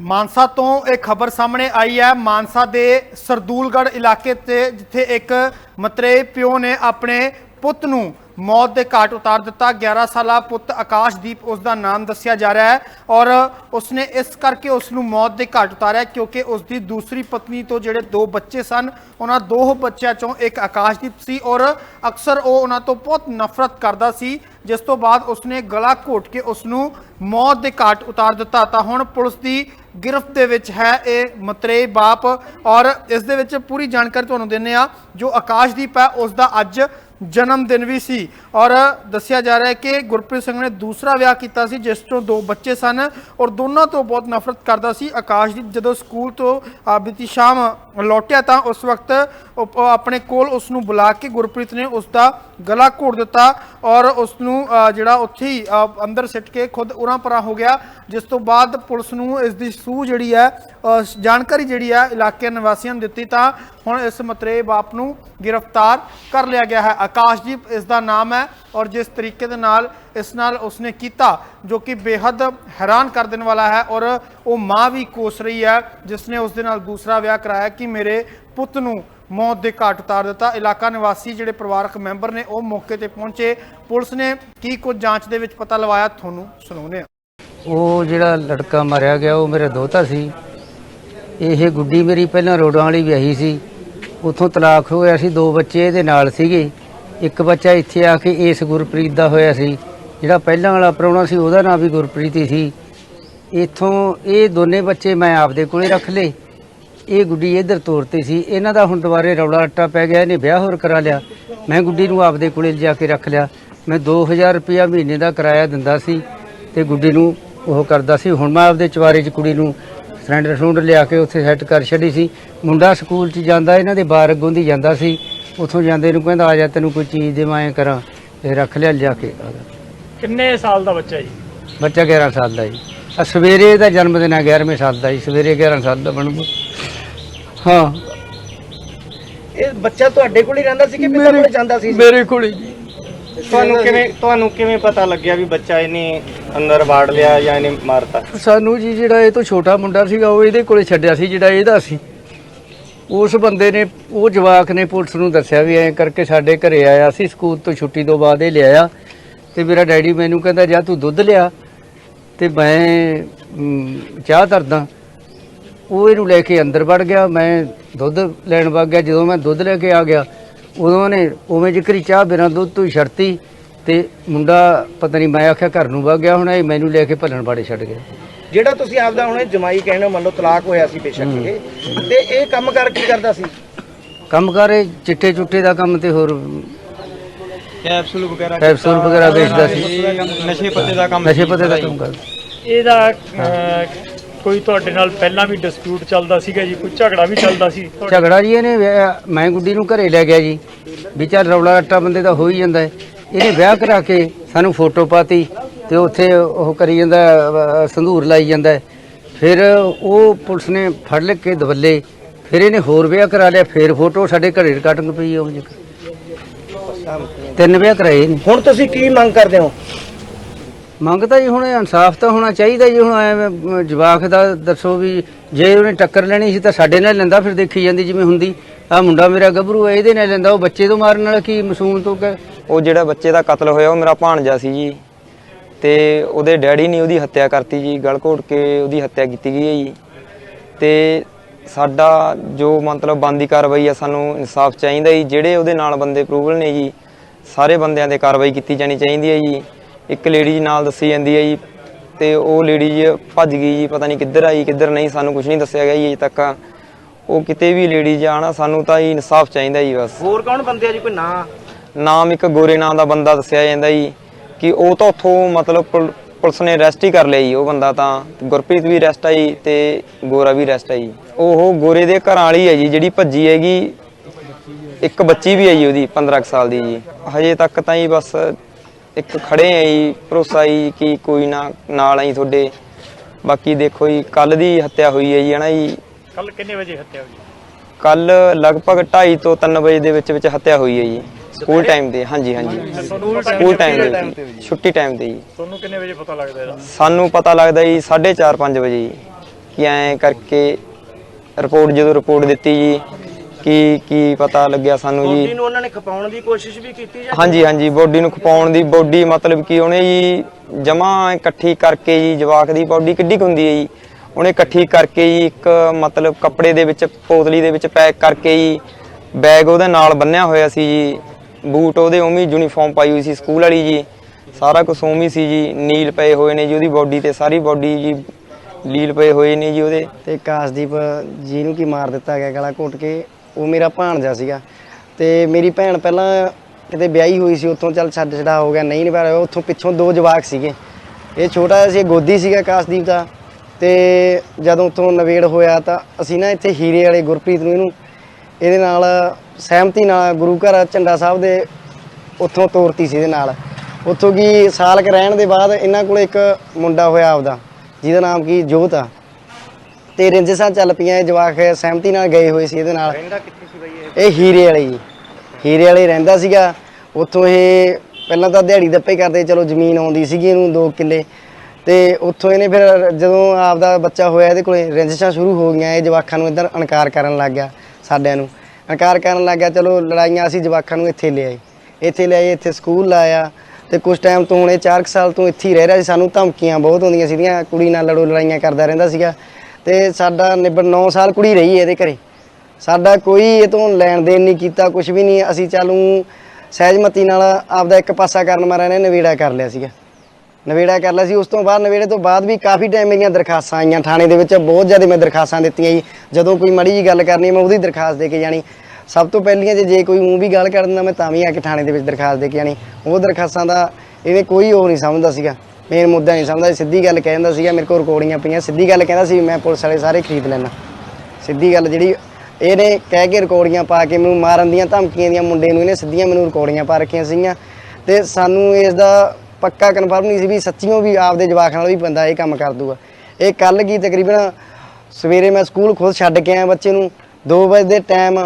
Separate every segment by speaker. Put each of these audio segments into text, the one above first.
Speaker 1: ਮਾਨਸਾ ਤੋਂ ਇਹ ਖਬਰ ਸਾਹਮਣੇ ਆਈ ਹੈ। ਮਾਨਸਾ ਦੇ ਸਰਦੂਲਗੜ੍ਹ ਇਲਾਕੇ ਤੇ ਜਿੱਥੇ ਇੱਕ ਮਤਰੇ ਪਿਓ ਨੇ ਆਪਣੇ ਪੁੱਤ ਨੂੰ ਮੌਤ ਦੇ ਘਾਟ ਉਤਾਰ ਦਿੱਤਾ। 11 ਸਾਲਾ ਪੁੱਤ ਆਕਾਸ਼ਦੀਪ ਉਸ ਦਾ ਨਾਮ ਦੱਸਿਆ ਜਾ ਰਿਹਾ ਹੈ ਔਰ ਉਸਨੇ ਇਸ ਕਰਕੇ ਉਸ ਨੂੰ ਮੌਤ ਦੇ ਘਾਟ ਉਤਾਰਿਆ ਕਿਉਂਕਿ ਉਸ ਦੀ ਦੂਸਰੀ ਪਤਨੀ ਤੋਂ ਜਿਹੜੇ ਦੋ ਬੱਚੇ ਸਨ, ਉਹਨਾਂ ਦੋ ਬੱਚਿਆਂ ਚੋਂ ਇੱਕ ਆਕਾਸ਼ਦੀਪ ਸੀ ਔਰ ਅਕਸਰ ਉਹ ਉਹਨਾਂ ਤੋਂ ਬਹੁਤ ਨਫ਼ਰਤ ਕਰਦਾ ਸੀ, ਜਿਸ ਤੋਂ ਬਾਅਦ ਉਸਨੇ ਗਲਾ ਘੋਟ ਕੇ ਉਸ ਨੂੰ ਮੌਤ ਦੇ ਘਾਟ ਉਤਾਰ ਦਿੱਤਾ। ਤਾਂ ਹੁਣ ਪੁਲਿਸ ਦੀ ਗਿਰਫਤ ਦੇ ਵਿੱਚ ਹੈ ਇਹ ਮਤਰੇ ਬਾਪ ਔਰ ਇਸ ਦੇ ਵਿੱਚ ਪੂਰੀ ਜਾਣਕਾਰੀ ਤੁਹਾਨੂੰ ਦਿੰਨੇ ਆ। ਜੋ ਆਕਾਸ਼ਦੀਪ ਹੈ, ਉਸ ਦਾ ਅੱਜ ਜਨਮ ਦਿਨ ਵੀ ਸੀ। ਔਰ ਦੱਸਿਆ ਜਾ ਰਿਹਾ ਹੈ ਕਿ ਗੁਰਪ੍ਰੀਤ ਸਿੰਘ ਨੇ ਦੂਸਰਾ ਵਿਆਹ ਕੀਤਾ ਸੀ, ਜਿਸ ਤੋਂ ਦੋ ਬੱਚੇ ਸਨ ਔਰ ਦੋਨਾਂ ਤੋਂ ਬਹੁਤ ਨਫ਼ਰਤ ਕਰਦਾ ਸੀ। ਆਕਾਸ਼ਦੀਪ ਜਦੋਂ ਸਕੂਲ ਤੋਂ ਬੀਤੀ ਸ਼ਾਮ ਲੌਟਿਆ ਤਾਂ ਉਸ ਵਕਤ ਆਪਣੇ ਕੋਲ ਉਸ ਨੂੰ ਬੁਲਾ ਕੇ ਗੁਰਪ੍ਰੀਤ ਨੇ ਉਸ ਦਾ ਗਲਾ ਘੋਟ ਦਿੱਤਾ ਔਰ ਉਸ ਨੂੰ ਜਿਹੜਾ ਉੱਥੇ ਹੀ ਅੰਦਰ ਸਿੱਟ ਕੇ ਖੁਦ ਉਰਾਂ ਪਰਾਂ ਹੋ ਗਿਆ, ਜਿਸ ਤੋਂ ਬਾਅਦ ਪੁਲਿਸ ਨੂੰ ਇਸ ਦੀ ਸੂਹ ਜਿਹੜੀ ਹੈ ਜਾਣਕਾਰੀ ਜਿਹੜੀ ਹੈ, ਇਲਾਕੇ ਨਿਵਾਸੀਆਂ ਨੂੰ ਦਿੱਤੀ ਤਾਂ ਹੁਣ ਇਸ ਮਤਰੇ ਬਾਪ ਨੂੰ ਗ੍ਰਿਫਤਾਰ ਕਰ ਲਿਆ ਗਿਆ ਹੈ। ਆਕਾਸ਼ਦੀਪ ਇਸ ਦਾ ਨਾਮ ਹੈ ਔਰ ਜਿਸ ਤਰੀਕੇ ਦੇ ਨਾਲ ਇਸ ਨਾਲ ਉਸਨੇ ਕੀਤਾ, ਜੋ ਕਿ ਬੇਹੱਦ ਹੈਰਾਨ ਕਰ ਦੇਣ ਵਾਲਾ ਹੈ ਔਰ ਉਹ ਮਾਂ ਵੀ ਕੋਸ ਰਹੀ ਹੈ ਜਿਸ ਨੇ ਉਸ ਦੇ ਨਾਲ ਦੂਸਰਾ ਵਿਆਹ ਕਰਾਇਆ ਕਿ ਮੇਰੇ ਪੁੱਤ ਨੂੰ ਮੌਤ ਦੇ ਘਾਟ ਉਤਾਰ ਦਿੱਤਾ। ਇਲਾਕਾ ਨਿਵਾਸੀ ਜਿਹੜੇ ਪਰਿਵਾਰਕ ਮੈਂਬਰ ਨੇ, ਉਹ ਮੌਕੇ ਤੇ ਪਹੁੰਚੇ। ਪੁਲਿਸ ਨੇ ਕੀ ਕੁਝ ਜਾਂਚ ਦੇ ਵਿੱਚ ਪਤਾ ਲਵਾਇਆ, ਤੁਹਾਨੂੰ ਸੁਣਾਉਂਦੇ ਹਾਂ।
Speaker 2: ਉਹ ਜਿਹੜਾ ਲੜਕਾ ਮਾਰਿਆ ਗਿਆ, ਉਹ ਮੇਰਾ ਦੋਤਾ ਸੀ। ਇਹ ਗੁੱਡੀ ਮੇਰੀ ਪਹਿਲਾਂ ਰੋਡਾਂ ਵਾਲੀ ਵਿਆਹੀ ਸੀ। ਉੱਥੋਂ ਤਲਾਕ ਹੋਇਆ ਸੀ, ਦੋ ਬੱਚੇ ਇਹਦੇ ਨਾਲ ਸੀਗੇ। ਇੱਕ ਬੱਚਾ ਇੱਥੇ ਆ ਕੇ ਇਸ ਗੁਰਪ੍ਰੀਤ ਦਾ ਹੋਇਆ ਸੀ, ਜਿਹੜਾ ਪਹਿਲਾਂ ਵਾਲਾ ਪ੍ਰਾਹੁਣਾ ਸੀ, ਉਹਦਾ ਨਾਂ ਵੀ ਗੁਰਪ੍ਰੀਤ ਹੀ ਸੀ। ਇੱਥੋਂ ਇਹ ਦੋਨੇ ਬੱਚੇ ਮੈਂ ਆਪਦੇ ਕੋਲੇ ਰੱਖ ਲਏ। ਇਹ ਗੁੱਡੀ ਇੱਧਰ ਤੋਰਤੀ ਸੀ। ਇਹਨਾਂ ਦਾ ਹੁਣ ਦੁਬਾਰੇ ਰੌਲਾ ਰੱਟਾ ਪੈ ਗਿਆ, ਇਹਨੇ ਵਿਆਹ ਹੋਰ ਕਰਾ ਲਿਆ। ਮੈਂ ਗੁੱਡੀ ਨੂੰ ਆਪਦੇ ਕੋਲੇ ਲਿਜਾ ਕੇ ਰੱਖ ਲਿਆ। ਮੈਂ 2000 ਰੁਪਇਆ ਮਹੀਨੇ ਦਾ ਕਿਰਾਇਆ ਦਿੰਦਾ ਸੀ ਤੇ ਗੁੱਡੀ ਨੂੰ ਉਹ ਕਰਦਾ ਸੀ। ਹੁਣ ਮੈਂ ਆਪਦੇ ਚਵਾਰੇ 'ਚ ਕੁੜੀ ਨੂੰ ਸਿਲੰਡਰ ਸਲੂੰਡਰ ਲਿਆ ਕੇ ਉੱਥੇ ਸੈੱਟ ਕਰ ਛੱਡੀ ਸੀ। ਮੁੰਡਾ ਸਕੂਲ 'ਚ ਜਾਂਦਾ, ਇਹਨਾਂ ਦੇ ਬਾਹਰ ਅੱਗੋਂ ਦੀ ਜਾਂਦਾ ਸੀ। ਉੱਥੋਂ ਜਾਂਦੇ ਨੂੰ ਕਹਿੰਦਾ ਆ ਜਾ ਤੈਨੂੰ ਕੋਈ ਚੀਜ਼ ਦੇ ਮੈਂ ਐਂ ਕਰਾਂ। ਇਹ ਰੱਖ ਲਿਆ ਲਿਜਾ ਕੇ।
Speaker 3: ਕਿੰਨੇ ਸਾਲ ਦਾ ਬੱਚਾ ਜੀ?
Speaker 2: ਬੱਚਾ 11 ਸਾਲ ਦਾ ਜੀ। ਆ ਸਵੇਰੇ ਦਾ ਜਨਮ ਦਿਨ ਹੈ 11ਵੇਂ ਸਾਲ ਦਾ ਜੀ। ਸਵੇਰੇ 11 ਸਾਲ ਦਾ ਬਣੂ ਹਾਂ।
Speaker 4: ਇਹ ਬੱਚਾ ਤੁਹਾਡੇ ਕੋਲ ਹੀ ਰਹਿੰਦਾ ਸੀ ਕਿ ਪਿਤਾ ਕੋਲ ਜਾਂਦਾ ਸੀ?
Speaker 2: ਮੇਰੇ ਕੋਲ ਹੀ ਜੀ।
Speaker 4: ਤੁਹਾਨੂੰ ਕਿਵੇਂ ਤੁਹਾਨੂੰ ਕਿਵੇਂ ਪਤਾ ਲੱਗਿਆ ਵੀ ਬੱਚਾ ਇਹਨੇ ਅੰਦਰ ਵਾੜ ਲਿਆ ਜਾਂ ਇਹਨੇ ਮਾਰਤਾ?
Speaker 2: ਸਾਨੂੰ ਜੀ ਜਿਹੜਾ ਇਹ ਤੋਂ ਛੋਟਾ ਮੁੰਡਾ ਸੀਗਾ ਉਹ ਇਹਦੇ ਕੋਲੇ ਛੱਡਿਆ ਸੀ ਜਿਹੜਾ ਇਹਦਾ ਸੀ। ਉਸ ਬੰਦੇ ਨੇ, ਉਹ ਜਵਾਕ ਨੇ ਪੁਲਿਸ ਨੂੰ ਦੱਸਿਆ ਵੀ ਐਂ ਕਰਕੇ ਸਾਡੇ ਘਰੇ ਆਇਆ। ਸੀ ਸਕੂਲ ਤੋਂ ਛੁੱਟੀ ਤੋਂ ਬਾਅਦ ਇਹ ਲਿਆਇਆ। ਤੇ ਮੇਰਾ ਡੈਡੀ ਮੈਨੂੰ ਕਹਿੰਦਾ, ਜਾ ਤੂੰ ਦੁੱਧ ਲਿਆ ਤੇ ਮੈਂ ਚਾਹ ਧਰਦਾ। ਉਹ ਇਹਨੂੰ ਲੈ ਕੇ ਅੰਦਰ ਵੜ ਗਿਆ। ਮੈਂ ਦੁੱਧ ਲੈਣ ਵਗ ਗਿਆ। ਜਦੋਂ ਮੈਂ ਦੁੱਧ ਲੈ ਕੇ ਆ ਗਿਆ, ਉਦੋਂ ਨੇ ਉਵੇਂ ਜਿਕਰੀ ਚਾਹ ਬਿਨਾਂ ਦੁੱਧ ਤੋਂ ਹੀ ਛੱਡਤੀ ਤੇ ਮੁੰਡਾ ਪਤਾ ਨਹੀਂ ਮੈਂ ਆਖਿਆ ਘਰ ਨੂੰ ਵਗ ਗਿਆ ਹੁਣ। ਇਹ ਮੈਨੂੰ ਲੈ ਕੇ ਭੱਲਣ ਬਾੜੇ ਛੱਡ ਗਿਆ।
Speaker 4: ਜਿਹੜਾ ਤੁਸੀਂ ਆਪਦਾ ਹੁਣੇ ਜਮਾਈ ਕਹਿੰਦੇ ਮੰਨ ਲਓ ਤਲਾਕ ਹੋਇਆ ਸੀ ਬੇਸ਼ੱਕ ਇਹ ਤੇ ਇਹ ਕੰਮ ਕਰ ਕੀ ਕਰਦਾ ਸੀ?
Speaker 2: ਕੰਮ ਕਰੇ ਚਿੱਟੇ ਚੁੱਟੇ ਦਾ ਕੰਮ ਤੇ ਹੋਰ
Speaker 5: ਕੈਪਸੂਲ ਵਗੈਰਾ
Speaker 2: ਕੈਪਸੂਲ ਵਗੈਰਾ ਵੇਚਦਾ ਸੀ।
Speaker 5: ਨਸ਼ੇ ਪੱਤੇ ਦਾ ਕੰਮ
Speaker 2: ਨਸ਼ੇ ਪੱਤੇ ਦਾ ਕੰਮ ਕਰਦਾ
Speaker 3: ਇਹਦਾ ਕੋਈ ਤੁਹਾਡੇ ਨਾਲ ਪਹਿਲਾਂ ਵੀ ਡਿਸਪਿਊਟ ਚੱਲਦਾ ਸੀਗਾ ਜੀ ਕੋਈ ਝਗੜਾ ਵੀ ਚੱਲਦਾ ਸੀ?
Speaker 2: ਝਗੜਾ ਜੀ ਇਹਨੇ ਵਿਆਹ- ਮੈਂ ਗੁੱਡੀ ਨੂੰ ਘਰੇ ਲੈ ਗਿਆ ਜੀ। ਵੀ ਚੱਲ ਰੌਲਾ ਰੱਟਾ ਬੰਦੇ ਦਾ ਹੋ ਹੀ ਜਾਂਦਾ ਹੈ। ਇਹਨੇ ਵਿਆਹ ਕਰਾ ਕੇ ਸਾਨੂੰ ਫੋਟੋ ਪਾਤੀ। ਤੇ ਉੱਥੇ ਉਹ ਕਰੀ ਜਾਂਦਾ ਅਹ, ਸੰਧੂਰ ਲਾਈ ਜਾਂਦਾ। ਹੈ। ਫਿਰ ਉਹ ਪੁਲਿਸ ਨੇ ਫੜ ਲੈ ਕੇ ਦਵੱਲੇ ਫਿਰ ਇਹਨੇ ਹੋਰ ਵਿਆਹ ਕਰਾ ਲਿਆ ਫਿਰ ਫੋਟੋ ਸਾਡੇ ਘਰੇ ਰਿਕਾਰਡਿੰਗ ਪਈ ਉਹ ਜੀ ਤਿੰਨ ਵਿਆਹ ਕਰਾਏ ਨੇ
Speaker 4: ਹੁਣ ਤੁਸੀਂ ਕੀ ਮੰਗ ਕਰਦੇ ਹੋ?
Speaker 2: ਮੰਗਦਾ ਜੀ ਹੁਣ ਇਨਸਾਫ ਤਾਂ ਹੋਣਾ ਚਾਹੀਦਾ ਜੀ ਹੁਣ ਐਵੇਂ ਜਵਾਕ ਦਾ ਦੱਸੋ ਵੀ ਜੇ ਉਹਨੇ ਟੱਕਰ ਲੈਣੀ ਸੀ ਤਾਂ ਸਾਡੇ ਨਾਲ ਲੈਂਦਾ ਫਿਰ ਦੇਖੀ ਜਾਂਦੀ ਜਿਵੇਂ ਹੁੰਦੀ। ਆ ਮੁੰਡਾ ਮੇਰਾ ਗੱਭਰੂ ਹੈ ਇਹਦੇ ਨਾਲ ਲੈਂਦਾ ਉਹ ਬੱਚੇ ਤੋਂ ਮਾਰਨ ਨਾਲ ਕੀ ਮਾਸੂਮ ਤੋਂ ਕਹਿ
Speaker 5: ਉਹ ਜਿਹੜਾ ਬੱਚੇ ਦਾ ਕਤਲ ਹੋਇਆ ਉਹ ਮੇਰਾ ਭਾਣਜਾ ਸੀ ਜੀ। ਤੇ ਉਹਦੇ ਡੈਡੀ ਨੇ ਉਹਦੀ ਹੱਤਿਆ ਕਰਤੀ ਜੀ ਗਲ ਘੋਟ ਕੇ ਉਹਦੀ ਹੱਤਿਆ ਕੀਤੀ ਗਈ ਹੈ ਜੀ। ਤੇ ਸਾਡਾ ਜੋ ਮਤਲਬ ਬੰਦੀ ਕਾਰਵਾਈ ਆ ਸਾਨੂੰ ਇਨਸਾਫ ਚਾਹੀਦਾ ਜੀ। ਜਿਹੜੇ ਉਹਦੇ ਨਾਲ ਬੰਦੇ ਅਪਰੂਵਲ ਨੇ ਜੀ ਸਾਰੇ ਬੰਦਿਆਂ ਤੇ ਕਾਰਵਾਈ ਕੀਤੀ ਜਾਣੀ ਚਾਹੀਦੀ ਹੈ ਜੀ। ਇੱਕ ਲੇਡੀ ਨਾਲ ਦੱਸੀ ਜਾਂਦੀ ਹੈ ਜੀ ਤੇ ਉਹ ਲੇਡੀ ਜੀ ਭੱਜ ਗਈ ਜੀ ਪਤਾ ਨਹੀਂ ਕਿੱਧਰ ਆਈ ਕਿੱਧਰ ਨਹੀਂ ਸਾਨੂੰ ਕੁਝ ਨਹੀਂ ਦੱਸਿਆ ਗਿਆ ਜੀ ਅਜੇ ਤੱਕ। ਉਹ ਕਿਤੇ ਵੀ ਲੇਡੀ ਜਾਣਾ ਸਾਨੂੰ ਤਾਂ ਜੀ ਇਨਸਾਫ ਚਾਹੀਦਾ ਜੀ ਬਸ।
Speaker 4: ਹੋਰ ਕੌਣ ਬੰਦੇ ਆ ਜੀ ਕੋਈ ਨਾਂ?
Speaker 5: ਨਾਮ ਇੱਕ ਗੋਰੇ ਨਾਮ ਦਾ ਬੰਦਾ ਦੱਸਿਆ ਜਾਂਦਾ ਜੀ। ਕਿ ਉਹ ਤਾਂ ਉੱਥੋਂ ਮਤਲਬ ਪੁਲ- ਪੁਲਿਸ ਨੇ ਅਰੈਸਟ ਹੀ ਕਰ ਲਿਆ ਜੀ ਉਹ ਬੰਦਾ ਤਾਂ ਗੁਰਪ੍ਰੀਤ ਵੀ ਅਰੈਸਟ ਆ ਜੀ ਤੇ ਗੋਰਾ ਵੀ ਅਰੈਸਟ ਆ ਜੀ ਉਹ ਗੋਰੇ ਦੇ ਘਰਾਂ ਵਾਲੀ ਹੈ ਜੀ ਜਿਹੜੀ ਭੱਜੀ ਹੈਗੀ ਇੱਕ ਬੱਚੀ ਵੀ ਹੈ ਜੀ ਉਹਦੀ 15 ਕੁ ਸਾਲ ਦੀ ਜੀ। ਹਜੇ ਤੱਕ ਤਾਂ ਜੀ ਬਸ ਇੱਕ ਖੜੇ ਆ ਜੀ ਭਰੋਸਾ ਜੀ ਕਿ ਕੋਈ ਨਾ ਨਾਲ ਆਈ ਤੁਹਾਡੇ। ਬਾਕੀ ਦੇਖੋ ਜੀ ਕੱਲ ਦੀ ਹੱਤਿਆ ਹੋਈ ਹੈ ਜੀ ਹਨਾ ਜੀ।
Speaker 3: ਕੱਲ ਕਿੰਨੇ ਵਜੇ ਹੱਤਿਆ ਹੋਈ?
Speaker 5: ਕੱਲ ਲਗਭਗ 2:30 ਤੋਂ 3 ਵਜੇ ਦੇ ਵਿੱਚ ਵਿੱਚ ਹੱਤਿਆ ਹੋਈ ਹੈ ਜੀ। ਸਕੂਲ ਟਾਈਮ ਤੇ ਹਾਂਜੀ ਹਾਂਜੀ। ਸਕੂਲ ਟਾਈਮ ਦੇ ਛੁੱਟੀ ਟਾਈਮ ਤੇ ਜੀ।
Speaker 3: ਤੁਹਾਨੂੰ ਕਿੰਨੇ ਵਜੇ ਪਤਾ ਲੱਗਦਾ ਇਹਦਾ?
Speaker 5: ਸਾਨੂੰ ਪਤਾ ਲੱਗਦਾ ਜੀ 4:30 5 ਵਜੇ ਜੀ। ਕਿ ਐਂ ਕਰਕੇ ਰਿਪੋਰਟ ਜਦੋਂ ਰਿਪੋਰਟ ਦਿੱਤੀ ਜੀ ਕੀ ਕੀ ਪਤਾ ਲੱਗਿਆ ਸਾਨੂੰ
Speaker 4: ਬੋਡੀ
Speaker 5: ਜੀ
Speaker 4: ਨੂੰ ਉਹਨਾਂ ਨੇ ਖਪਾਉਣ ਦੀ ਕੋਸ਼ਿਸ਼ ਵੀ ਕੀਤੀ ਜਾਂ
Speaker 5: ਹਾਂਜੀ ਹਾਂਜੀ ਬੋਡੀ ਨੂੰ ਖਪਾਉਣ ਦੀ ਬੋਡੀ ਮਤਲਬ ਕਿ ਉਹਨੇ ਜੀ ਜਮਾ ਇਕੱਠੀ ਕਰਕੇ ਜੀ ਜਵਾਕ ਦੀ ਬੋਡੀ ਕਿੱਡੀ ਕੁ ਹੁੰਦੀ ਹੈ ਜੀ। ਉਹਨੇ ਇਕੱਠੀ ਕਰਕੇ ਜੀ ਇੱਕ ਮਤਲਬ ਕੱਪੜੇ ਦੇ ਵਿੱਚ ਪੋਤਲੀ ਦੇ ਵਿੱਚ ਪੈਕ ਕਰਕੇ ਜੀ ਬੈਗ ਉਹਦੇ ਨਾਲ ਬੰਨਿਆ ਹੋਇਆ ਸੀ ਜੀ। ਬੂਟ, ਉਹਦੇ ਉਵੇਂ ਯੂਨੀਫਾਰਮ ਪਾਈ ਹੋਈ ਸੀ, ਸਕੂਲ ਵਾਲੀ ਜੀ। ਸਾਰਾ ਕੁਝ ਉਵੇਂ ਸੀ ਜੀ, ਨੀਲ ਪਏ ਹੋਏ ਨੇ ਜੀ, ਉਹਦੀ ਬੋਡੀ ਤੇ ਸਾਰੀ ਬੋਡੀ ਜੀ ਲੀਲ ਪਏ ਹੋਏ ਨੇ ਜੀ ਉਹਦੇ।
Speaker 6: ਤੇ ਕਾਸ਼ਦੀਪ ਜਿਹਨੂੰ ਨੂੰ ਕੀ ਮਾਰ ਦਿੱਤਾ ਗਿਆ ਗਲਾ ਘੁੱਟ ਕੇ? ਉਹ ਮੇਰਾ ਭਾਣਜਾ ਸੀਗਾ। ਤੇ ਮੇਰੀ ਭੈਣ ਪਹਿਲਾਂ ਕਿਤੇ ਵਿਆਹੀ ਹੋਈ ਸੀ, ਉੱਥੋਂ ਚੱਲ ਛੱਡ ਛੜਾ ਹੋ ਗਿਆ, ਨਹੀਂ ਨਿਭਾ ਉੱਥੋਂ ਪਿੱਛੋਂ ਦੋ ਜਵਾਕ ਸੀਗੇ। ਇਹ ਛੋਟਾ ਜਿਹਾ ਸੀ ਗੋਦੀ ਸੀਗਾ ਕਾਸ਼ਦੀਪ ਦਾ। ਤੇ ਜਦੋਂ ਉੱਥੋਂ ਨਵੇੜ ਹੋਇਆ ਤਾਂ ਅਸੀਂ ਨਾ ਇੱਥੇ ਹੀਰੇ ਵਾਲੇ ਗੁਰਪ੍ਰੀਤ ਨੂੰ ਇਹਨੂੰ ਇਹਦੇ ਨਾਲ ਸਹਿਮਤੀ ਨਾਲ ਗੁਰੂ ਘਰ ਝੰਡਾ ਸਾਹਿਬ ਦੇ ਉੱਥੋਂ ਤੋਰਤੀ ਸੀ ਇਹਦੇ ਨਾਲ। ਉੱਥੋਂ ਕੀ ਸਾਲ ਕ ਰਹਿਣ ਦੇ ਬਾਅਦ ਇਹਨਾਂ ਕੋਲ ਇੱਕ ਮੁੰਡਾ ਹੋਇਆ ਆਪਦਾ ਜਿਹਦਾ ਨਾਮ ਕੀ ਜੋਤ ਆ। ਤੇ ਰੰਜਸਾਂ ਚੱਲ ਪਈਆਂ ਇਹ ਜਵਾਕ ਸਹਿਮਤੀ ਨਾਲ ਗਏ ਹੋਏ ਸੀ ਇਹਦੇ ਨਾਲ।
Speaker 4: ਰਹਿੰਦਾ ਕਿੱਥੇ ਸੀ ਬਈ ਇਹ?
Speaker 6: ਇਹ ਹੀਰੇ ਵਾਲੇ ਜੀ। ਹੀਰੇ ਵਾਲੇ ਰਹਿੰਦਾ ਸੀਗਾ। ਉੱਥੋਂ ਇਹ ਪਹਿਲਾਂ ਤਾਂ ਦਿਹਾੜੀ ਦੱਪੇ ਕਰਦੇ ਚਲੋ ਜ਼ਮੀਨ ਆਉਂਦੀ ਸੀਗੀ ਇਹਨੂੰ 2 ਕਿੱਲੇ। ਤੇ ਉੱਥੋਂ ਇਹਨੇ ਫਿਰ ਜਦੋਂ ਆਪਦਾ ਬੱਚਾ ਹੋਇਆ ਇਹਦੇ ਕੋਲੇ ਰੰਜਿਸ਼ਾਂ ਸ਼ੁਰੂ ਹੋ ਗਈਆਂ ਇਹ ਜਵਾਕਾਂ ਨੂੰ ਇੱਧਰ ਅਨਕਾਰ ਕਰਨ ਲੱਗ ਗਿਆ। ਸਾਡਿਆਂ ਨੂੰ। ਇਨਕਾਰ ਕਰਨ ਲੱਗ ਗਿਆ, ਚਲੋ ਲੜਾਈਆਂ ਅਸੀਂ ਜਵਾਕਾਂ ਨੂੰ ਇੱਥੇ ਲਿਆਏ ਇੱਥੇ ਲਿਆਏ ਇੱਥੇ ਸਕੂਲ ਲਾਇਆ। ਤੇ ਕੁਝ ਟਾਈਮ ਤੋਂ ਹੁਣ ਇਹ 4 ਸਾਲ ਤੋਂ ਇੱਥੇ ਹੀ ਰਹਿ ਰਿਹਾ ਸੀ। ਸਾਨੂੰ ਧਮਕੀਆਂ ਬਹੁਤ ਆਉਂਦੀਆਂ ਸੀਗੀਆਂ। ਕੁੜੀ ਨਾਲ ਲੜੋ ਲੜਾਈਆਂ ਕਰਦਾ ਰਹਿੰਦਾ ਸੀਗਾ। ਤੇ ਸਾਡਾ ਨਿਬੜ 9 ਸਾਲ ਕੁੜੀ ਰਹੀ ਇਹਦੇ ਘਰੇ। ਸਾਡਾ ਕੋਈ ਇਹ ਤੋਂ ਲੈਣ ਦੇਣ ਨਹੀਂ ਕੀਤਾ ਕੁਝ ਵੀ ਨਹੀਂ। ਅਸੀਂ ਚਾਲੂ ਸਹਿਜਮਤੀ ਨਾਲ ਆਪਦਾ ਇੱਕ ਪਾਸਾ ਕਰਨ ਮਾਰਿਆ ਨੇ, ਨਵੇੜਾ ਕਰ ਲਿਆ ਸੀਗਾ। ਨਵੇੜਾ ਕਰ ਲਿਆ ਸੀ। ਉਸ ਤੋਂ ਬਾਅਦ ਨਵੇੜੇ ਤੋਂ ਬਾਅਦ ਵੀ ਕਾਫੀ ਟਾਈਮ ਮੇਰੀਆਂ ਦਰਖਾਸਤਾਂ ਆਈਆਂ। ਥਾਣੇ ਦੇ ਵਿੱਚ ਬਹੁਤ ਜ਼ਿਆਦਾ ਮੈਂ ਦਰਖਾਸਤਾਂ ਦਿੱਤੀਆਂ ਜੀ। ਜਦੋਂ ਕੋਈ ਮੜੀ ਜੀ ਗੱਲ ਕਰਨੀ ਮੈਂ ਉਹਦੀ ਦਰਖਾਸਤ ਦੇ ਕੇ ਜਾਣੀ। ਸਭ ਤੋਂ ਪਹਿਲੀਆਂ ਜੇ ਜੇ ਕੋਈ ਮੂੰਹ ਵੀ ਗੱਲ ਕਰ ਦਿੰਦਾ, ਮੈਂ ਤਾਂ ਵੀ ਆ ਕੇ ਥਾਣੇ ਦੇ ਵਿੱਚ ਦਰਖਾਸਤ ਦੇ ਕੇ ਜਾਣੀ। ਉਹ ਦਰਖਾਸਤਾਂ ਦਾ ਇਹਨੇ ਕੋਈ ਉਹ ਨਹੀਂ ਸਮਝਦਾ ਸੀਗਾ। ਮੇਨ ਮੁੱਦਾ ਨਹੀਂ ਸਮਝਦਾ। ਸਿੱਧੀ ਗੱਲ ਕਹਿ ਦਿੰਦਾ ਸੀਗਾ, ਮੇਰੇ ਕੋਲ ਰਿਕਾਰਡਿੰਗਾਂ ਪਈਆਂ। ਸਿੱਧੀ ਗੱਲ ਕਹਿੰਦਾ ਸੀ, ਮੈਂ ਪੁਲਿਸ ਵਾਲੇ ਸਾਰੇ ਖਰੀਦ ਲੈਣਾ ਸਿੱਧੀ ਗੱਲ ਜਿਹੜੀ ਇਹਨੇ ਕਹਿ ਕੇ ਰਿਕਾਰਡਿੰਗਾਂ ਪਾ ਕੇ ਮੈਨੂੰ ਮਾਰਨ ਦੀਆਂ ਧਮਕੀਆਂ ਦੀਆਂ ਮੁੰਡੇ ਨੂੰ ਇਹਨੇ ਸਿੱਧੀਆਂ ਮੈਨੂੰ ਰਿਕਾਰਡਿੰਗਾਂ ਪਾ ਰੱਖੀਆਂ ਸੀਗੀਆਂ। ਤੇ ਸਾਨੂੰ ਇਸ ਦਾ ਪੱਕਾ ਕਨਫਰਮ ਨਹੀਂ ਸੀ ਵੀ ਸੱਚੀਓ ਵੀ ਆਪਦੇ ਜਵਾਕ ਨਾਲ ਵੀ ਬੰਦਾ ਇਹ ਕੰਮ ਕਰ ਦੂਗਾ। ਇਹ ਕੱਲ ਕੀ ਤਕਰੀਬਨ ਸਵੇਰੇ ਮੈਂ ਸਕੂਲ ਖੁਦ ਛੱਡ ਕੇ ਆਇਆ ਬੱਚੇ ਨੂੰ। 2 ਵਜੇ ਦੇ ਟਾਈਮ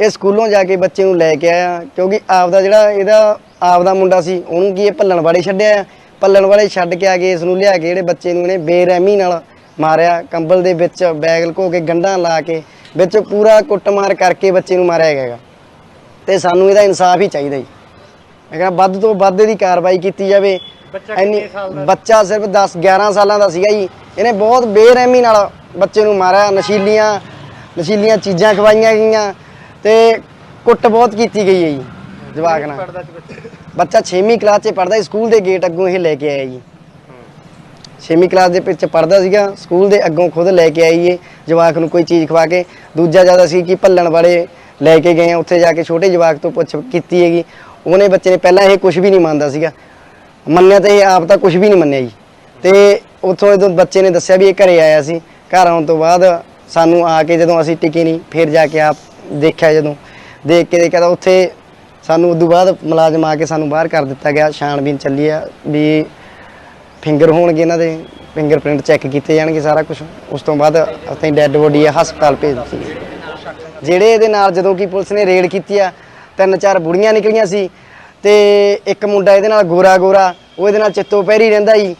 Speaker 6: ਇਹ ਸਕੂਲੋਂ ਜਾ ਕੇ ਬੱਚੇ ਨੂੰ ਲੈ ਕੇ ਆਇਆ ਕਿਉਂਕਿ ਆਪਦਾ ਜਿਹੜਾ ਇਹਦਾ ਆਪਦਾ ਮੁੰਡਾ ਸੀ, ਉਹਨੂੰ ਕੀ ਇਹ ਭੱਲਣ ਵਾਲੇ ਛੱਡਿਆ ਆ। ਭੱਲਣ ਵਾਲੇ ਛੱਡ ਕੇ ਆ ਕੇ ਇਸ ਨੂੰ ਲਿਆ ਕੇ ਜਿਹੜੇ ਬੱਚੇ ਨੂੰ ਇਹਨੇ ਬੇਰਹਿਮੀ ਨਾਲ ਮਾਰਿਆ। ਕੰਬਲ ਦੇ ਵਿੱਚ ਬੈਗ ਲਕੋ ਕੇ ਗੰਢਾਂ ਲਾ ਕੇ, ਵਿੱਚ ਪੂਰਾ ਕੁੱਟਮਾਰ ਕਰਕੇ ਬੱਚੇ ਨੂੰ ਮਾਰਿਆ ਹੈਗਾ। ਤੇ ਸਾਨੂੰ ਇਹਦਾ ਇਨਸਾਫ ਹੀ ਚਾਹੀਦਾ ਜੀ। ਮੈਂ ਕਹਿੰਦਾ ਵੱਧ ਤੋਂ ਵੱਧ ਇਹਦੀ ਕਾਰਵਾਈ ਕੀਤੀ ਜਾਵੇ। ਇੰਨੀ ਬੱਚਾ ਸਿਰਫ 10 11 ਸਾਲਾਂ ਦਾ ਸੀਗਾ ਜੀ। ਇਹਨੇ ਬਹੁਤ ਬੇਰਹਿਮੀ ਨਾਲ ਬੱਚੇ ਨੂੰ ਮਾਰਿਆ ਨਸ਼ੀਲੀਆਂ ਨਸ਼ੀਲੀਆਂ ਚੀਜ਼ਾਂ ਖਵਾਈਆਂ ਗਈਆਂ ਤੇ ਕੁੱਟ ਬਹੁਤ ਕੀਤੀ ਗਈ ਹੈ ਜੀ ਜਵਾਕ ਨਾਲ। ਬੱਚਾ? 6ਵੀਂ ਕਲਾਸ 'ਚ ਪੜਦਾ ਸਕੂਲ ਦੇ ਗੇਟ ਅੱਗੋਂ ਇਹ ਲੈ ਕੇ ਆਇਆ ਜੀ। 6ਵੀਂ ਕਲਾਸ ਦੇ ਵਿੱਚ ਪੜਦਾ ਸੀਗਾ ਸਕੂਲ ਦੇ ਅੱਗੋਂ ਖੁਦ ਲੈ ਕੇ ਆਈ ਏ ਜਵਾਕ ਨੂੰ ਕੋਈ ਚੀਜ਼ ਖਵਾ ਕੇ। ਦੂਜਾ ਜ਼ਿਆਦਾ ਸੀ ਕਿ ਭੱਲਣ ਵਾਲੇ ਲੈ ਕੇ ਗਏ ਉੱਥੇ ਜਾ ਕੇ ਛੋਟੇ ਜਵਾਕ ਤੋਂ ਪੁੱਛ ਕੀਤੀ ਹੈਗੀ। ਉਹਨੇ ਬੱਚੇ ਨੇ ਪਹਿਲਾਂ ਇਹ ਕੁਝ ਵੀ ਨਹੀਂ ਮੰਨਦਾ ਸੀਗਾ। ਮੰਨਿਆ ਤੇ ਇਹ ਆਪ ਤਾਂ ਕੁਝ ਵੀ ਨਹੀਂ ਮੰਨਿਆ ਜੀ। ਤੇ ਉੱਥੋਂ ਜਦੋਂ ਬੱਚੇ ਨੇ ਦੱਸਿਆ ਵੀ ਇਹ ਘਰੇ ਆਇਆ ਸੀ, ਘਰ ਆਉਣ ਤੋਂ ਬਾਅਦ ਸਾਨੂੰ ਆ ਕੇ ਜਦੋਂ ਅਸੀਂ ਟਿਕੇ ਨਹੀਂ, ਫਿਰ ਜਾ ਕੇ ਆਪ ਦੇਖਿਆ ਜਦੋਂ। ਦੇਖ ਕੇ ਦੇਖਿਆ ਤਾਂ ਉੱਥੇ ਸਾਨੂੰ ਉਦੋਂ ਬਾਅਦ ਮੁਲਾਜ਼ਮ ਆ ਕੇ ਸਾਨੂੰ ਬਾਹਰ ਕਰ ਦਿੱਤਾ ਗਿਆ। ਛਾਣਬੀਨ ਚੱਲੀ ਆ ਵੀ ਫਿੰਗਰ ਹੋਣਗੇ ਇਹਨਾਂ ਦੇ, ਫਿੰਗਰਪ੍ਰਿੰਟ ਚੈੱਕ ਕੀਤੇ ਜਾਣਗੇ ਸਾਰਾ ਕੁਝ ਉਸ ਤੋਂ ਬਾਅਦ ਅਸੀਂ ਡੈੱਡ ਬੋਡੀ ਆ ਹਸਪਤਾਲ ਭੇਜ ਦਿੱਤੀ। ਜਿਹੜੇ ਇਹਦੇ ਨਾਲ ਜਦੋਂ ਕਿ ਪੁਲਿਸ ਨੇ ਰੇਡ ਕੀਤੀ ਆ ਤਿੰਨ ਚਾਰ ਬੁੜੀਆਂ ਨਿਕਲੀਆਂ ਸੀ ਤੇ ਇੱਕ ਮੁੰਡਾ ਇਹਦੇ ਨਾਲ ਗੋਰਾ ਗੋਰਾ ਉਹ ਇਹਦੇ ਨਾਲ ਚਿੱਤੋ ਪਹਿਰੀ ਰਹਿੰਦਾ ਜੀ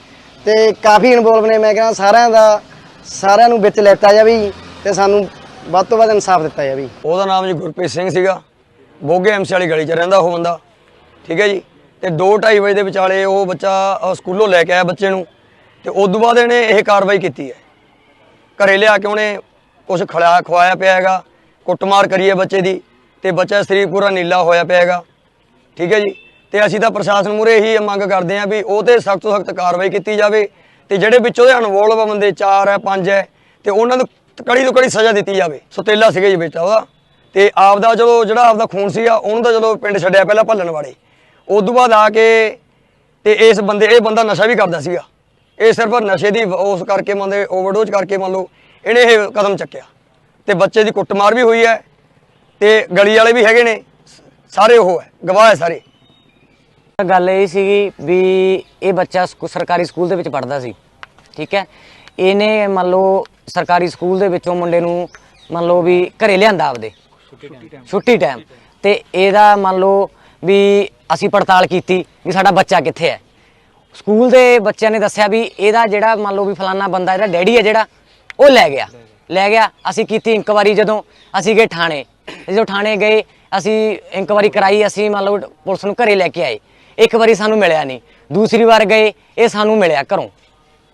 Speaker 6: ਤੇ ਕਾਫੀ ਇਨਵੋਲਵ ਨੇ। ਮੈਂ ਕਹਿੰਦਾ ਸਾਰਿਆਂ ਦਾ, ਸਾਰਿਆਂ ਨੂੰ ਵਿੱਚ ਲੈਤਾ ਜਾਵੇ ਜੀ ਤੇ ਸਾਨੂੰ ਵੱਧ ਤੋਂ ਵੱਧ ਇਨਸਾਫ ਦਿੱਤਾ ਜਾਵੇ।
Speaker 7: ਉਹਦਾ ਨਾਮ ਜੀ ਗੁਰਪ੍ਰੀਤ ਸਿੰਘ ਸੀਗਾ। ਬੋਗੇ ਐਮਸੀ ਵਾਲੀ ਗਲੀ 'ਚ ਰਹਿੰਦਾ ਉਹ ਬੰਦਾ। ਠੀਕ ਹੈ ਜੀ? ਤੇ 2:30 ਵਜੇ ਦੇ ਵਿਚਾਲੇ ਉਹ ਬੱਚਾ ਸਕੂਲੋਂ ਲੈ ਕੇ ਆਇਆ ਬੱਚੇ ਨੂੰ ਤੇ ਉਸ ਤੋਂ ਬਾਅਦ ਇਹਨੇ ਇਹ ਕਾਰਵਾਈ ਕੀਤੀ ਹੈ। ਘਰੇ ਲਿਆ ਕੇ ਉਹਨੇ ਕੁਝ ਖਿਲਾਇਆ ਖਵਾਇਆ ਪਿਆ ਹੈਗਾ, ਕੁੱਟਮਾਰ ਕਰੀਏ ਬੱਚੇ ਦੀ। ਤੇ ਬੱਚਾ ਸਰੀਰ ਪੂਰਾ ਨੀਲਾ ਹੋਇਆ ਪਿਆ ਹੈਗਾ। ਠੀਕ ਹੈ ਜੀ? ਤੇ ਅਸੀਂ ਤਾਂ ਪ੍ਰਸ਼ਾਸਨ ਮੂਰੇ ਇਹੀ ਮੰਗ ਕਰਦੇ ਹਾਂ ਵੀ ਉਹ ਤੇ ਸਖਤ ਤੋਂ ਸਖਤ ਕਾਰਵਾਈ ਕੀਤੀ ਜਾਵੇ ਤੇ ਜਿਹੜੇ ਵਿੱਚ ਉਹਦੇ ਅਨਵੋਲਵ ਆ ਬੰਦੇ 4 ਹੈ 5 ਹੈ, ਤੇ ਉਹਨਾਂ ਨੂੰ ਕੜੀ ਤੋਂ ਕੜੀ ਸਜ਼ਾ ਦਿੱਤੀ ਜਾਵੇ। ਸੁਤੇਲਾ ਸੀਗਾ ਜੀ ਬੇਟਾ ਉਹਦਾ। ਤੇ ਆਪਦਾ ਚਲੋ ਜਿਹੜਾ ਆਪਦਾ ਖੂਨ ਸੀਗਾ, ਉਹਨੂੰ ਤਾਂ ਚਲੋ ਪਿੰਡ ਛੱਡਿਆ ਪਹਿਲਾਂ ਭੱਲਣ ਵਾਲੇ। ਉਸ ਤੋਂ ਬਾਅਦ ਆ ਕੇ ਤੇ ਇਸ ਬੰਦੇ, ਇਹ ਬੰਦਾ ਨਸ਼ਾ ਵੀ ਕਰਦਾ ਸੀਗਾ। ਇਹ ਸਿਰਫ ਨਸ਼ੇ ਦੀ ਉਸ ਕਰਕੇ ਮੰਨ ਦੇ ਓਵਰਡੋਜ਼ ਕਰਕੇ ਮੰਨ ਲਓ, ਇਹਨੇ ਇਹ ਕਦਮ ਚੱਕਿਆ। ਤੇ ਬੱਚੇ ਦੀ ਕੁੱਟਮਾਰ ਵੀ ਹੋਈ ਹੈ ਤੇ ਗਲੀ ਵਾਲੇ ਵੀ ਹੈਗੇ ਨੇ। ਸਾਰੇ ਉਹ ਹੈ, ਗਵਾਹ ਹੈ ਸਾਰੇ।
Speaker 8: ਗੱਲ ਇਹ ਸੀਗੀ ਵੀ ਇਹ ਬੱਚਾ ਸਕੂ- ਸਰਕਾਰੀ ਸਕੂਲ ਦੇ ਵਿੱਚ ਪੜ੍ਹਦਾ ਸੀ, ਠੀਕ ਹੈ? ਇਹਨੇ ਮੰਨ ਲਓ ਸਰਕਾਰੀ ਸਕੂਲ ਦੇ ਵਿੱਚੋਂ ਮੁੰਡੇ ਨੂੰ ਮੰਨ ਲਓ ਵੀ ਘਰੇ ਲਿਆਂਦਾ ਆਪਦੇ। ਛੁੱਟੀ ਟਾਈਮ ਤੇ ਇਹਦਾ ਮੰਨ ਲਓ ਵੀ ਅਸੀਂ ਪੜਤਾਲ ਕੀਤੀ ਵੀ ਸਾਡਾ ਬੱਚਾ ਕਿੱਥੇ ਹੈ। ਸਕੂਲ ਦੇ ਬੱਚਿਆਂ ਨੇ ਦੱਸਿਆ ਵੀ ਇਹਦਾ ਜਿਹੜਾ ਮੰਨ ਲਓ ਵੀ ਫਲਾਨਾ ਬੰਦਾ, ਇਹਦਾ ਡੈਡੀ ਹੈ ਜਿਹੜਾ, ਉਹ ਲੈ ਗਿਆ। ਲੈ ਗਿਆ, ਅਸੀਂ ਕੀਤੀ ਇਨਕੁਆਰੀ ਜਦੋਂ ਅਸੀਂ ਗਏ ਥਾਣੇ। ਜਦੋਂ ਥਾਣੇ ਗਏ, ਅਸੀਂ ਇਨਕੁਆਰੀ ਕਰਾਈ, ਅਸੀਂ ਮੰਨ ਲਓ ਪੁਲਿਸ ਨੂੰ ਘਰੇ ਲੈ ਕੇ ਆਏ। ਇੱਕ ਵਾਰੀ ਸਾਨੂੰ ਮਿਲਿਆ ਨਹੀਂ। ਦੂਸਰੀ ਵਾਰ ਗਏ, ਇਹ ਸਾਨੂੰ ਮਿਲਿਆ ਘਰੋਂ।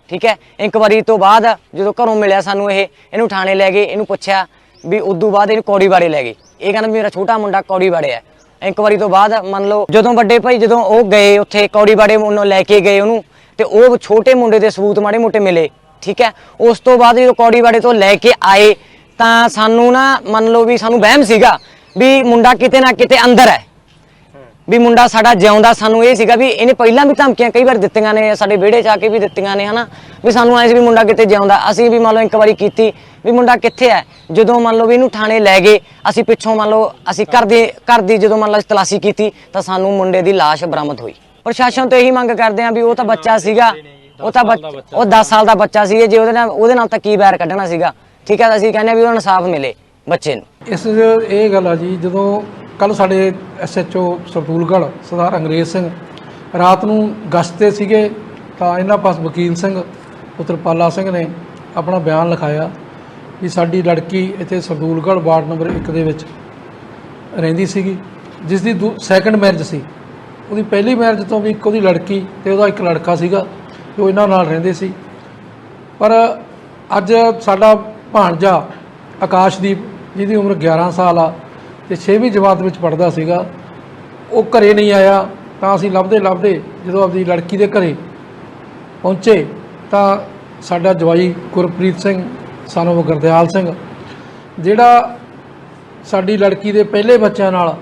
Speaker 8: ਠੀਕ ਹੈ? ਇਨਕੁਆਰੀ ਤੋਂ ਬਾਅਦ ਜਦੋਂ ਘਰੋਂ ਮਿਲਿਆ ਸਾਨੂੰ ਇਹ, ਇਹਨੂੰ ਥਾਣੇ ਲੈ ਗਏ, ਇਹਨੂੰ ਪੁੱਛਿਆ ਵੀ ਉਦੋਂ ਬਾਅਦ ਇਹਨੂੰ ਕੌੜੀ ਬਾੜੇ ਲੈ ਗਏ। ਇਹ ਕਹਿੰਦਾ ਮੇਰਾ ਛੋਟਾ ਮੁੰਡਾ ਕੌੜੀ ਬਾੜੇ ਹੈ। ਇਨਕੁਆਰੀ ਤੋਂ ਬਾਅਦ ਮੰਨ ਲਓ ਜਦੋਂ ਵੱਡੇ ਭਾਈ ਜਦੋਂ ਉਹ ਗਏ ਉੱਥੇ ਕੌੜੀ ਬਾੜੇ ਉਹਨੂੰ ਲੈ ਕੇ ਗਏ ਉਹਨੂੰ, ਤੇ ਉਹ ਛੋਟੇ ਮੁੰਡੇ ਦੇ ਸਬੂਤ ਮਾੜੇ ਮੋਟੇ ਮਿਲੇ। ਠੀਕ ਹੈ? ਉਸ ਤੋਂ ਬਾਅਦ ਜਦੋਂ ਕੌੜੀ ਬਾੜੇ ਤੋਂ ਲੈ ਕੇ ਆਏ ਤਾਂ ਸਾਨੂੰ ਨਾ ਮੰਨ ਲਓ ਵੀ ਸਾਨੂੰ ਵਹਿਮ ਸੀਗਾ ਵੀ ਮੁੰਡਾ ਕਿਤੇ ਨਾ ਕਿਤੇ ਅੰਦਰ ਹੈ। ਵੀ ਮੁੰਡਾ ਸਾਡਾ ਜਿਉਂਦਾ ਸਾਨੂੰ ਇਹ ਸੀਗਾ ਵੀ ਇਹਨੇ ਪਹਿਲਾਂ ਵੀ ਧਮਕੀਆਂ ਕਈ ਵਾਰ ਦਿੱਤੀਆਂ ਨੇ, ਸਾਡੇ ਵਿਹੜੇ 'ਚ ਆ ਕੇ ਵੀ ਦਿੱਤੀਆਂ ਨੇ, ਹਨਾ? ਵੀ ਸਾਨੂੰ ਐਂ ਸੀ ਵੀ ਮੁੰਡਾ ਕਿਤੇ ਜਿਉਂਦਾ। ਅਸੀਂ ਵੀ ਮੰਨ ਲਓ ਇੱਕ ਵਾਰੀ ਕੀਤੀ ਵੀ ਮੁੰਡਾ ਕਿੱਥੇ ਹੈ? ਜਦੋਂ ਮੰਨ ਲਓ ਵੀ ਇਹਨੂੰ ਥਾਣੇ ਲੈ ਗਏ, ਅਸੀਂ ਪਿੱਛੋਂ ਮੰਨ ਲਓ ਅਸੀਂ ਘਰ ਦੇ ਘਰ ਦੀ ਜਦੋਂ ਮੰਨ ਲਓ ਤਲਾਸ਼ੀ ਕੀਤੀ, ਤਾਂ ਸਾਨੂੰ ਮੁੰਡੇ ਦੀ ਲਾਸ਼ ਬਰਾਮਦ ਹੋਈ। ਪ੍ਰਸ਼ਾਸਨ ਤੋਂ ਇਹੀ ਮੰਗ ਕਰਦੇ ਆ ਵੀ ਉਹ ਤਾਂ ਬੱਚਾ ਸੀਗਾ, ਉਹ ਤਾਂ ਬੱਚ- ਉਹ 10 ਸਾਲ ਦਾ ਬੱਚਾ ਸੀ ਜੇ ਉਹਦੇ ਨਾਲ ਉਹਦੇ ਨਾਲ ਤਾਂ ਕੀ ਬੈਰ ਕੱਢਣਾ ਸੀਗਾ? ਠੀਕ ਹੈ ਅਸੀਂ ਕਹਿੰਦੇ ਵੀ ਉਹਨੂੰ ਇਨਸਾਫ ਮਿਲੇ ਬੱਚੇ ਨੂੰ।
Speaker 9: ਇਸ ਇਹ ਗੱਲ ਆ ਜੀ, ਜਦੋਂ ਕੱਲ ਸਾਡੇ ਐਸਐਚਓ ਸਰਦੂਲਗੜ੍ਹ ਸਰਦਾਰ ਅੰਗਰੇਜ਼ ਸਿੰਘ ਰਾਤ ਨੂੰ ਗਸ਼ਤ ਤੇ ਸੀਗੇ, ਤਾਂ ਇਹਨਾਂ ਪਾਸ ਵਕੀਲ ਸਿੰਘ ਪੁੱਤਰ ਸਿੰਘ ਨੇ ਆਪਣਾ ਬਿਆਨ ਲਿਖਾਇਆ ਵੀ ਸਾਡੀ ਲੜਕੀ ਇੱਥੇ ਸਰਦੂਲਗੜ੍ਹ ਵਾਰਡ ਨੰਬਰ 1 ਦੇ ਵਿੱਚ ਰਹਿੰਦੀ ਸੀਗੀ ਜਿਸ ਦੀ ਸੈਕੰਡ ਮੈਰਿਜ ਸੀ। ਉਹਦੀ ਪਹਿਲੀ ਮੈਰਿਜ ਤੋਂ ਵੀ ਇੱਕ ਉਹਦੀ ਲੜਕੀ ਤੇ ਉਹਦਾ ਇੱਕ ਲੜਕਾ ਸੀਗਾ, ਜੋ ਇਹਨਾਂ ਨਾਲ ਰਹਿੰਦੇ ਸੀ। ਪਰ ਅੱਜ ਸਾਡਾ ਭਾਣਜਾ ਆਕਾਸ਼ਦੀਪ, ਜਿਹਦੀ ਉਮਰ 11 ਸਾਲ ਆ ਤੇ 6ਵੀਂ ਜਮਾਤ ਵਿੱਚ ਪੜਦਾ ਸੀਗਾ, ਉਹ ਘਰੇ ਨਹੀਂ ਆਇਆ, ਤਾਂ ਅਸੀਂ ਲੱਭਦੇ ਲੱਭਦੇ ਜਦੋਂ ਆਪਦੀ ਲੜਕੀ ਦੇ ਘਰੇ ਪਹੁੰਚੇ, ਤਾਂ ਸਾਡਾ ਜਵਾਈ ਗੁਰਪ੍ਰੀਤ ਸਿੰਘ ਸਾਨੂੰ ਗੁਰਦਿਆਲ ਸਿੰਘ, ਜਿਹੜਾ ਸਾਡੀ ਲੜਕੀ ਦੇ ਪਹਿਲੇ ਬੱਚਿਆਂ ਨਾਲ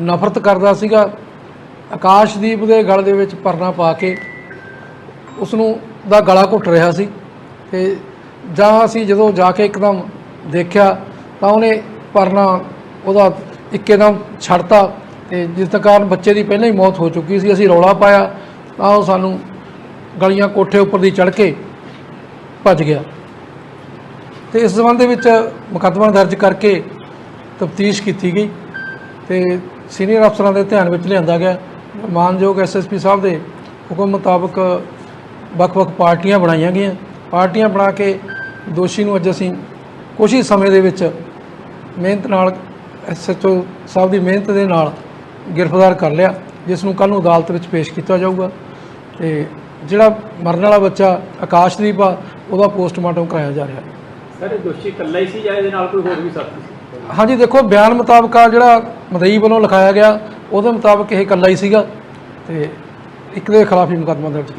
Speaker 9: ਨਫ਼ਰਤ ਕਰਦਾ ਸੀਗਾ, ਆਕਾਸ਼ਦੀਪ ਦੇ ਗਲ ਦੇ ਵਿੱਚ ਪਰਨਾ ਪਾ ਕੇ ਉਸ ਨੂੰ ਦਾ ਗਲਾ ਘੁੱਟ ਰਿਹਾ ਸੀ ਤੇ ਜਾਂ ਅਸੀਂ ਜਦੋਂ ਜਾ ਕੇ ਇੱਕਦਮ ਦੇਖਿਆ ਤਾਂ ਉਹਨੇ ਪਰਨਾ ਉਹਦਾ ਇੱਕਦਮ ਛੱਡਤਾ ਤੇ ਜਿਸ ਦੇ ਕਾਰਨ ਬੱਚੇ ਦੀ ਪਹਿਲਾਂ ਹੀ ਮੌਤ ਹੋ ਚੁੱਕੀ ਸੀ, ਅਸੀਂ ਰੌਲਾ ਪਾਇਆ ਤਾਂ ਉਹ ਸਾਨੂੰ ਗਲੀਆਂ ਕੋਠੇ ਉੱਪਰ ਦੀ ਚੜ੍ਹ ਕੇ ਭੱਜ ਗਿਆ। ਤੇ ਇਸ ਸੰਬੰਧ ਦੇ ਵਿੱਚ ਮੁਕੱਦਮਾ ਦਰਜ ਕਰਕੇ ਤਫਤੀਸ਼ ਕੀਤੀ ਗਈ ਤੇ ਸੀਨੀਅਰ ਅਫਸਰਾਂ ਦੇ ਧਿਆਨ ਵਿੱਚ ਲਿਆਂਦਾ ਗਿਆ। ਮਾਨਯੋਗ ਐਸਐਸਪੀ ਸਾਹਿਬ ਦੇ ਹੁਕਮ ਮੁਤਾਬਕ ਵੱਖ-ਵੱਖ ਪਾਰਟੀਆਂ ਬਣਾਈਆਂ ਗਈਆਂ। ਪਾਰਟੀਆਂ ਬਣਾ ਕੇ ਦੋਸ਼ੀ ਨੂੰ ਅੱਜ ਅਸੀਂ ਕੁਝ ਹੀ ਸਮੇਂ ਦੇ ਵਿੱਚ ਮਿਹਨਤ ਨਾਲ ਐਸਐਚਓ ਸਾਹਿਬ ਦੀ ਮਿਹਨਤ ਦੇ ਨਾਲ ਗ੍ਰਿਫਤਾਰ ਕਰ ਲਿਆ ਜਿਸ ਨੂੰ ਕੱਲ ਨੂੰ ਅਦਾਲਤ ਵਿੱਚ ਪੇਸ਼ ਕੀਤਾ ਜਾਊਗਾ। ਤੇ ਜਿਹੜਾ ਮਰਨ ਵਾਲਾ ਬੱਚਾ ਆਕਾਸ਼ਦੀਪ ਆ ਉਹਦਾ ਪੋਸਟਮਾਰਟਮ ਕਰਾਇਆ ਜਾ ਰਿਹਾ।
Speaker 3: ਸਰ ਦੋਸ਼ੀ ਇਕੱਲਾ ਹੀ ਸੀ ਜਾਂ ਇਹਦੇ ਨਾਲ ਕੋਈ ਹੋਰ ਵੀ ਸਾਥੀ ਸੀ?
Speaker 9: ਹਾਂਜੀ ਦੇਖੋ ਬਿਆਨ ਮੁਤਾਬਕ ਜਿਹੜਾ ਮਦਈ ਵੱਲੋਂ ਲਿਖਾਇਆ ਗਿਆ ਉਹਦੇ ਮੁਤਾਬਕ ਇਹ ਇਕੱਲਾ ਹੀ ਸੀਗਾ। ਤੇ ਇੱਕ ਦੇ ਖਿਲਾਫ ਹੀ ਮੁਕੱਦਮਾ ਦਰਜ